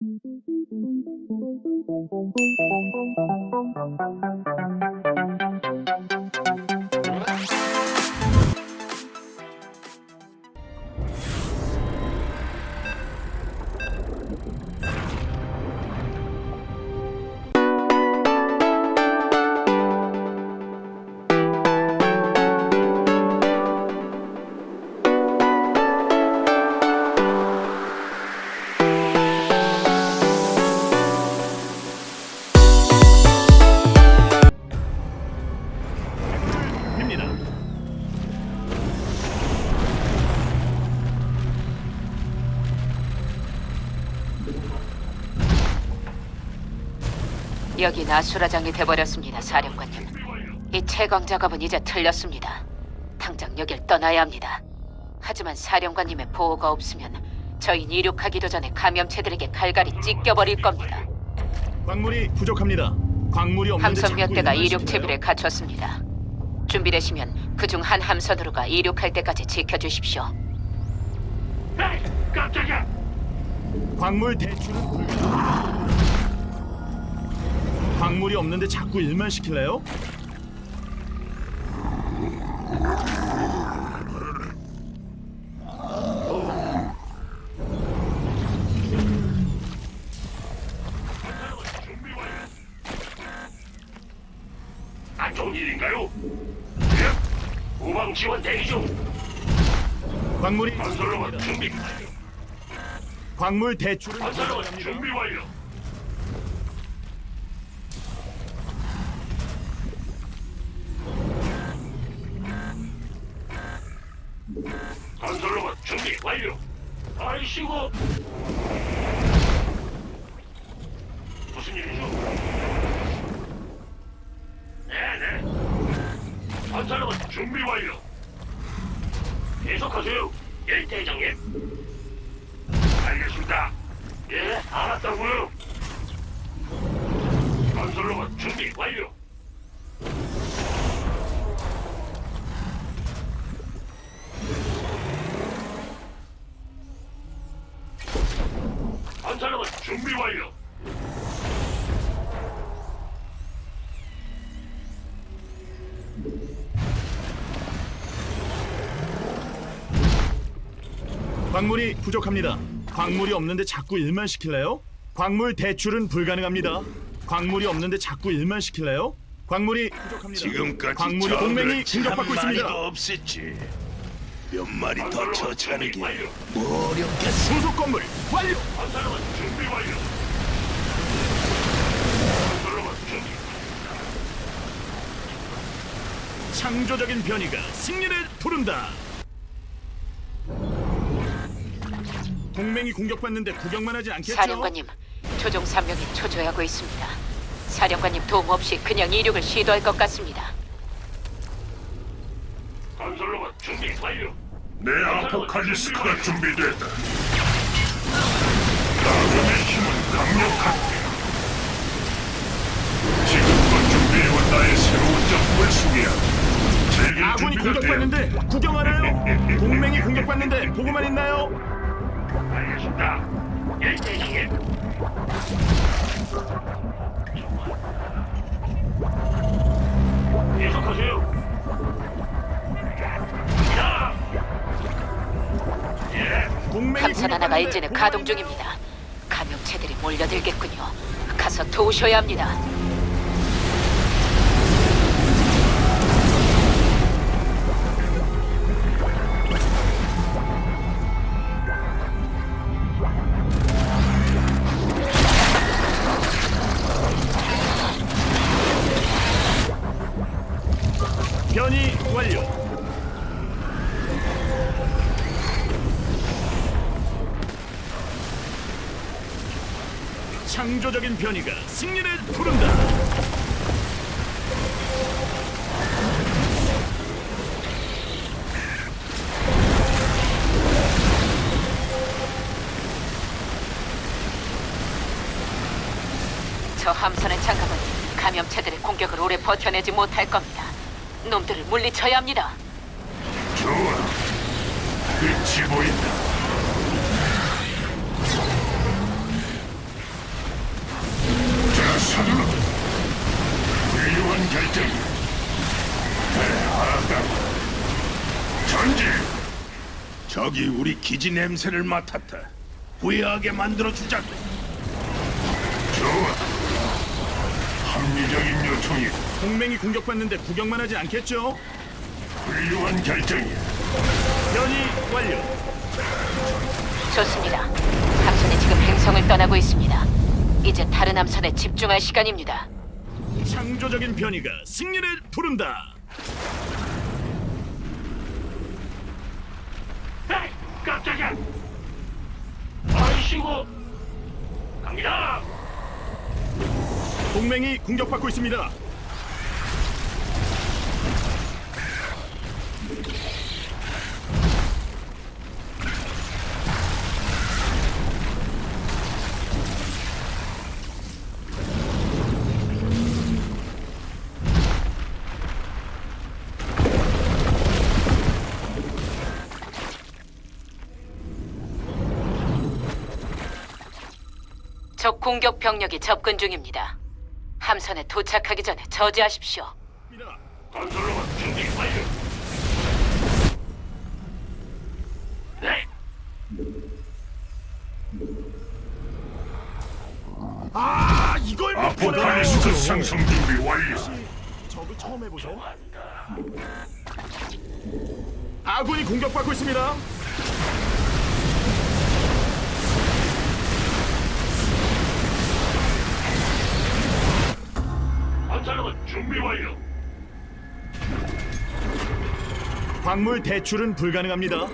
Thank you. 입니다. 여기 나수라장이 돼버렸습니다, 사령관님. 이 채광 작업은 이제 틀렸습니다. 당장 여길 떠나야 합니다. 하지만 사령관님의 보호가 없으면 저희 이륙하기도 전에 감염체들에게 갈갈이 찢겨버릴 겁니다. 광물이 부족합니다. 광물이 없는데 함선 자꾸 몇 대가 이륙. 채비를 갖췄습니다. 준비되시면 그중 한 함선으로가 이륙할 때까지 지켜주십시오. 에이, 깜짝이야. 광물 대출은 불가능합니다. 광물이 없는데 자꾸 일만 시킬래요? 광물 대출은 건설로만 불가능합니다. 준비 완료. 건설로만 준비 완료. 아이씨고. 무슨 일이죠? 네네. 건설로만 준비 완료. 계속하세요. 예, 대장님. 알겠습니다. 예, 알았다고요. 건설로만 준비 완료. 건설로만 준비 완료. 광물이 부족합니다. 광물이 없는데 자꾸 일만 시킬래요? 광물 대출은 불가능합니다. 광물이 없는데 자꾸 일만 시킬래요? 광물이 부족합니다. 지금까지 광물이 동맹이 참 공격받고 있습니다. 없었지. 몇 마리 더 처치하는 게 완료. 어렵겠어. 소속 건물 완료. 건설로만 준비 완료. 건설로만 준비. 창조적인 변이가 승리를 부른다. 동맹이 공격받는데 구경만 하지 않겠죠? 사령관님, 조종 3명이 초조해하고 있습니다. 사령관님 도움 없이 그냥 이륙을 시도할 것 같습니다. 건설로만 준비 완료. 내 아포칼리스크가 준비됐다. 나름의 힘은 강력하게. 지금껏 준비해온 나의 새로운 작품을. 즐길 아군이 준비가. 공격받는데 구경하나요? 동맹이 공격받는데 보고만 있나요? 알겠습니다. 예. 계속하세요. 예, 함선 하나가 엔진을 보고만 가동? 중입니다. 감염체들이 몰려들겠군요. 가서 도우셔야 합니다. 변이 완료. 창조적인 변이가 승리를 부른다. 저 함선의 장갑은 감염체들의 공격을 오래 버텨내지 못할 겁니다. 놈들을 물리쳐야 합니다. 좋아. 빛이 보인다. 위험한 결정. 네, 알았다. 전진. 적이 우리 기지 냄새를 맡았다. 후회하게 만들어 주자. 합리적인 요청이 동맹이 공격받는데 구경만 하지 않겠죠? 훌륭한 결정이야. 변이 완료. 좋습니다. 함선이 지금 행성을 떠나고 있습니다. 이제 다른 함선에 집중할 시간입니다. 창조적인 변이가 승리를 부른다. 에이, 깜짝이야. 아이씨고. 갑니다. 동맹이 공격받고 있습니다. 적 공격 병력이 접근 중입니다. 함선에 도착하기 전에 저지하십시오. 건설로만 준비 완료. 네. 아 이걸 못 보네요. 아포칼리스크 상승 준비 완료. 저도 처음 해보세요. 아군이 공격받고 있습니다. 건설로만 준비 완료. 광물 대출은 불가능합니다.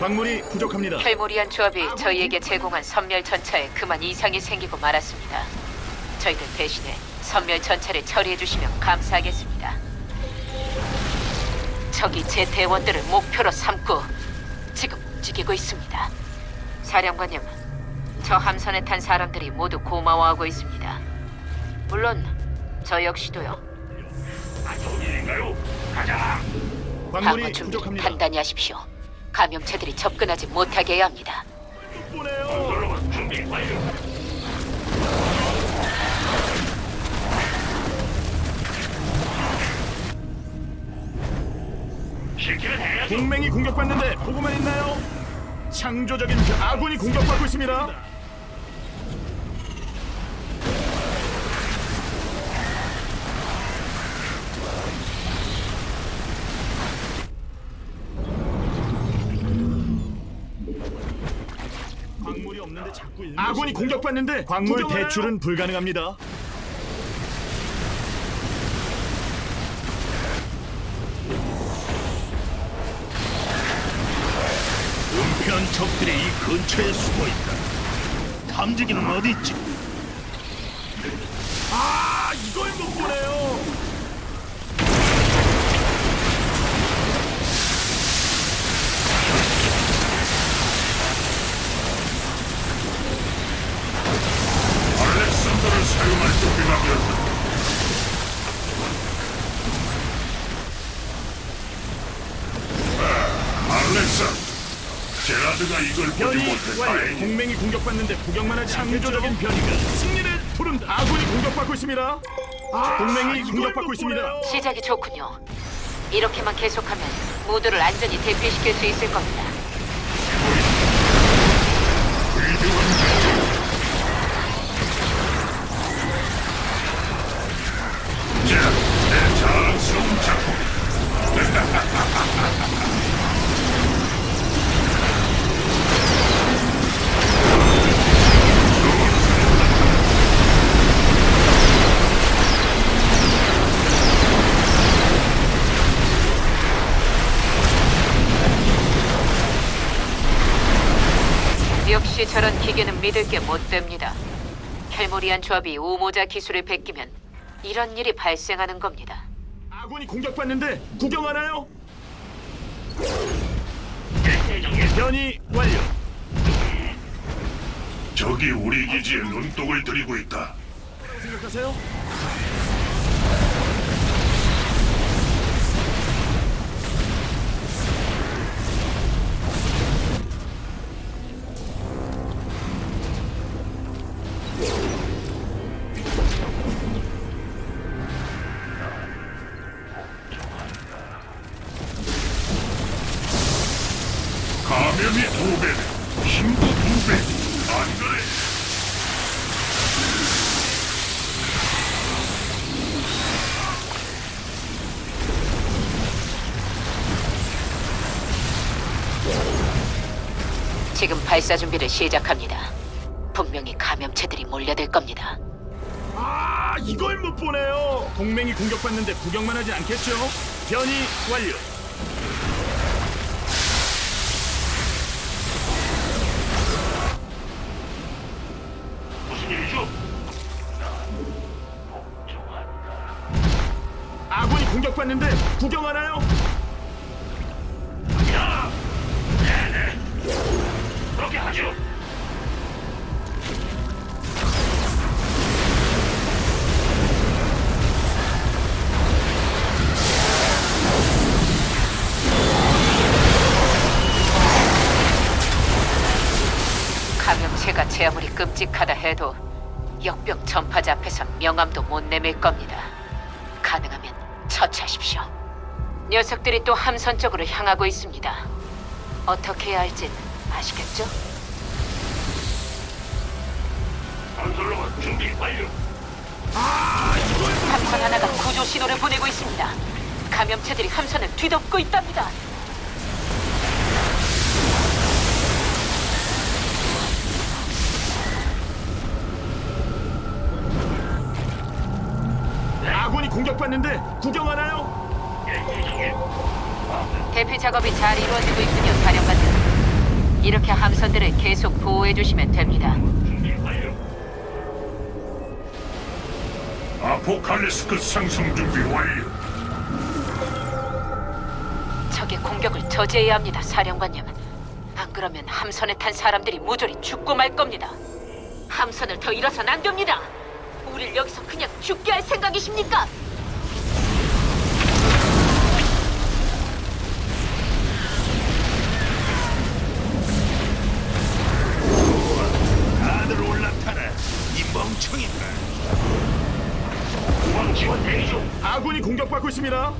광물이 부족합니다. 켈모리안 조합이 저희에게 제공한 선멸 전차에 그만 이상이 생기고 말았습니다. 저희들 대신에 선멸 전차를 처리해 주시면 감사하겠습니다. 적이 제 대원들을 목표로 삼고 지금 움직이고 있습니다. 사령관님, 저 함선에 탄 사람들이 모두 고마워하고 있습니다. 물론 저 역시도요. 안 좋은 일인가요? 가자. 방어 광물이 준비 부족합니다. 단단히 하십시오. 감염체들이 접근하지 못하게 해야 합니다. 보네요. 건설로만 준비 완료. 시키면 해야죠. 동맹이 공격받는데 보고만 있나요? 창조적인 변- 아군이 공격받고 있습니다. 공격받는데 광물 대출은 불가능합니다. 은폐한 적들이 이 근처에 숨어 있다. 탐지기는 어디 있지? 제라드가 이걸 보지 못해. 동맹이 공격받는데 구경만 하지 창조적인 변이가 승리를 부른다. 아군이 공격받고 있습니다. 동맹이 공격받고 있습니다. 시작이 좋군요. 이렇게만 계속하면 모두를 안전히 대피시킬 수 있을 겁니다. 역시 저런 기계는 믿을 게 못 됩니다. 켈모리안 조합이 우모자 기술을 베끼면 이런 일이 발생하는 겁니다. 아군이 공격받는데 구경 하나요? 대장님. 변이 완료. 적이 우리 기지에 눈독을 들이고 있다. 생각하세요? 발사 준비를 시작합니다. 분명히 감염체들이 몰려들 겁니다. 아 이걸 못 보네요. 동맹이 공격받는데 구경만 하지 않겠죠? 변이 완료. 무슨 일이죠? 아군이 공격받는데 구경하나요? 감염체가 제 아무리 끔찍하다 해도 역병 전파자 앞에선 명함도 못 내밀 겁니다. 가능하면 처치하십시오. 녀석들이 또 함선 쪽으로 향하고 있습니다. 어떻게 해야 할진 아시겠죠? 건설로만 준비 완료. 함선 하나가 구조 신호를 보내고 있습니다. 감염체들이 함선을 뒤덮고 있답니다. 공격받는데 구경하나요? 대피 작업이 잘 이루어지고 있군요, 사령관님. 이렇게 함선들을 계속 보호해 주시면 됩니다. 아포칼리스크 상승 준비 완료. 적의 공격을 저지해야 합니다, 사령관님. 안 그러면 함선에 탄 사람들이 모조리 죽고 말 겁니다. 함선을 더 잃어선 안 됩니다. 우릴 여기서 그냥 죽게 할 생각이십니까? 멍청이들. 후방 지원 대기 중. 아군이 공격받고 있습니다.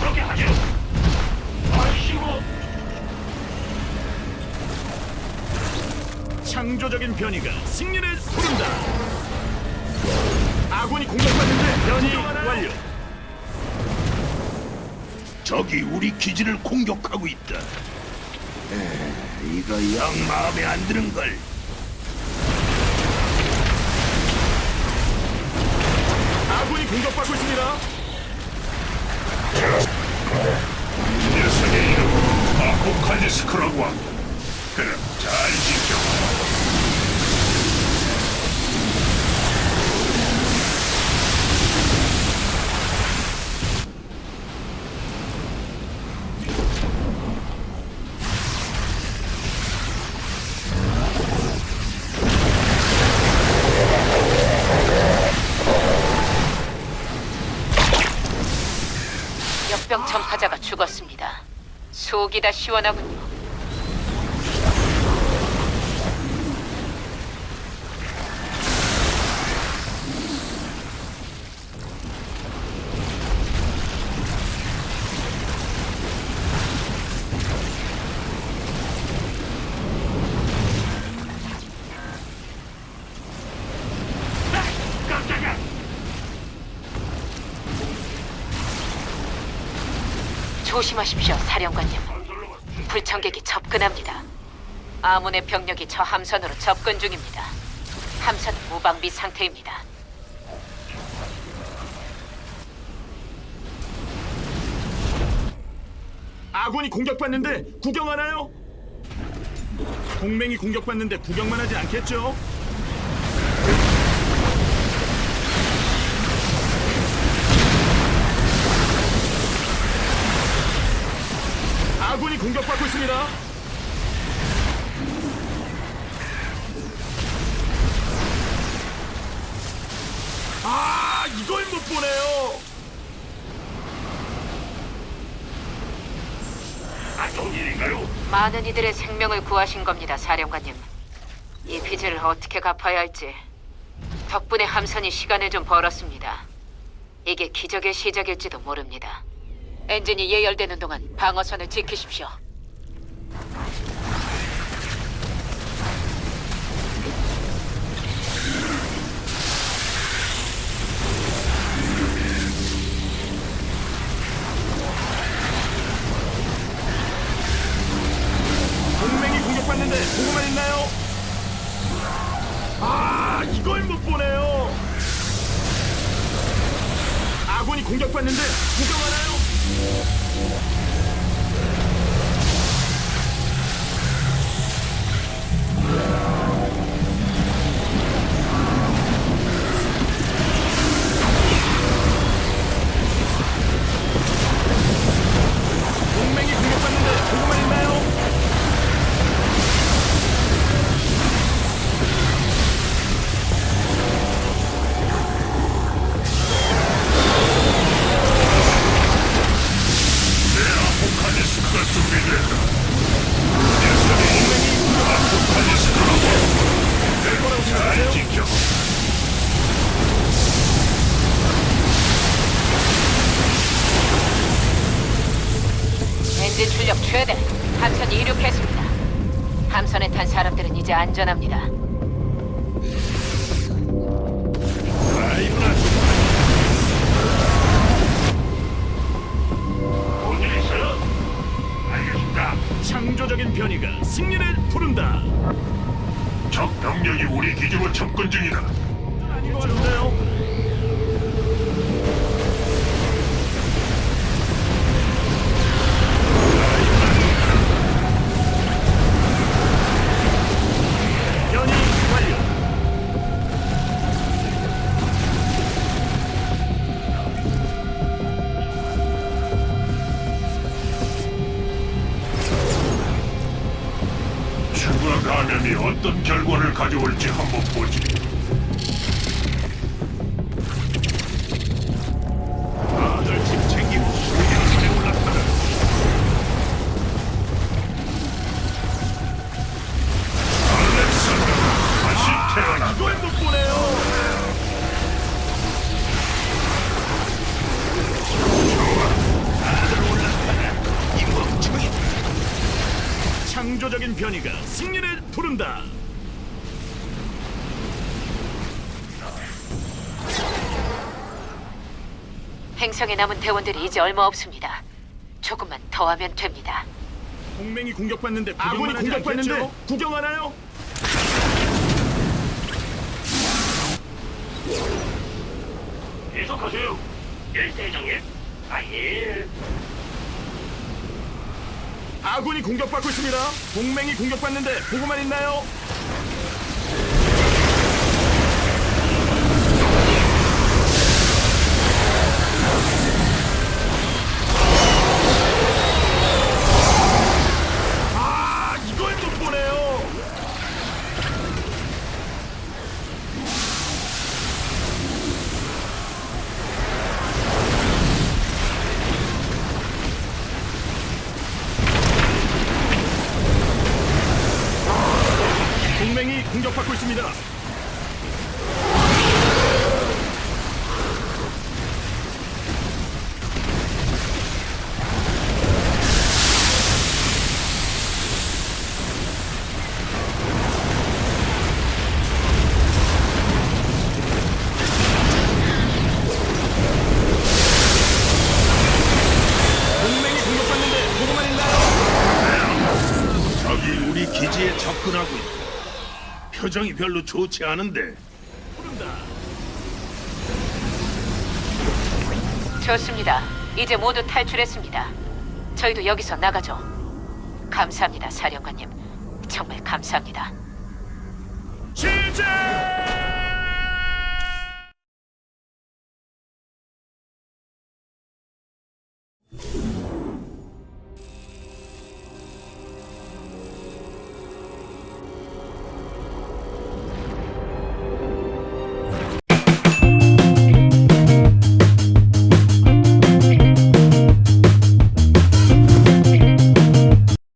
그렇게 하죠. 아이씨고. 창조적인 변이가 승리를 부른다. 아군이 공격받는데 변이 완료. 적이 우리 기지를 공격하고 있다. 에, 이거 영 마음에 안 드는 걸. 공격받고 있습니다. 녀석의 이름 아포칼리스크라고 한다. 그럼 잘 지켜. 역 속이 다 시원하군요. 조심하십시오, 사령관님. 불청객이 접근합니다. 아문의 병력이 저 함선으로 접근 중입니다. 함선은 무방비 상태입니다. 아군이 공격받는데 구경하나요? 동맹이 공격받는데 구경만 하지 않겠죠? 공격받고 있습니다. 아, 이걸 못 보네요. 안 좋은 일인가요? 많은 이들의 생명을 구하신 겁니다, 사령관님. 이 빚을 어떻게 갚아야 할지. 덕분에 함선이 시간을 좀 벌었습니다. 이게 기적의 시작일지도 모릅니다. 엔진이 예열되는 동안 방어선을 지키십시오. 동맹이 공격받는데 보고만 있나요? 아, 이걸 못 보네요. 아군이 공격받는데 구경 하나요? Yeah, yeah, yeah. 전합니다. 가져올지 한번 보지. 다들 짐 챙기고 수리산에 올랐다. 알렉산더 다시 태어나. 이걸 못 보네요. 이 멍청이 창조적인 변이가 행성에 남은 대원들이 이제 얼마 없습니다. 조금만 더 하면 됩니다. 동맹이 공격받는데 아군이 공격받는데 구경하나요? 계속하세요. 일대장님. 아예. 아군이 공격받고 있습니다. 동맹이 공격받는데 보고만 있나요? 공격받고 있습니다. 표정이 별로 좋지 않은데 부른다. 좋습니다. 이제 모두 탈출했습니다. 저희도 여기서 나가죠. 감사합니다, 사령관님. 정말 감사합니다. 시작!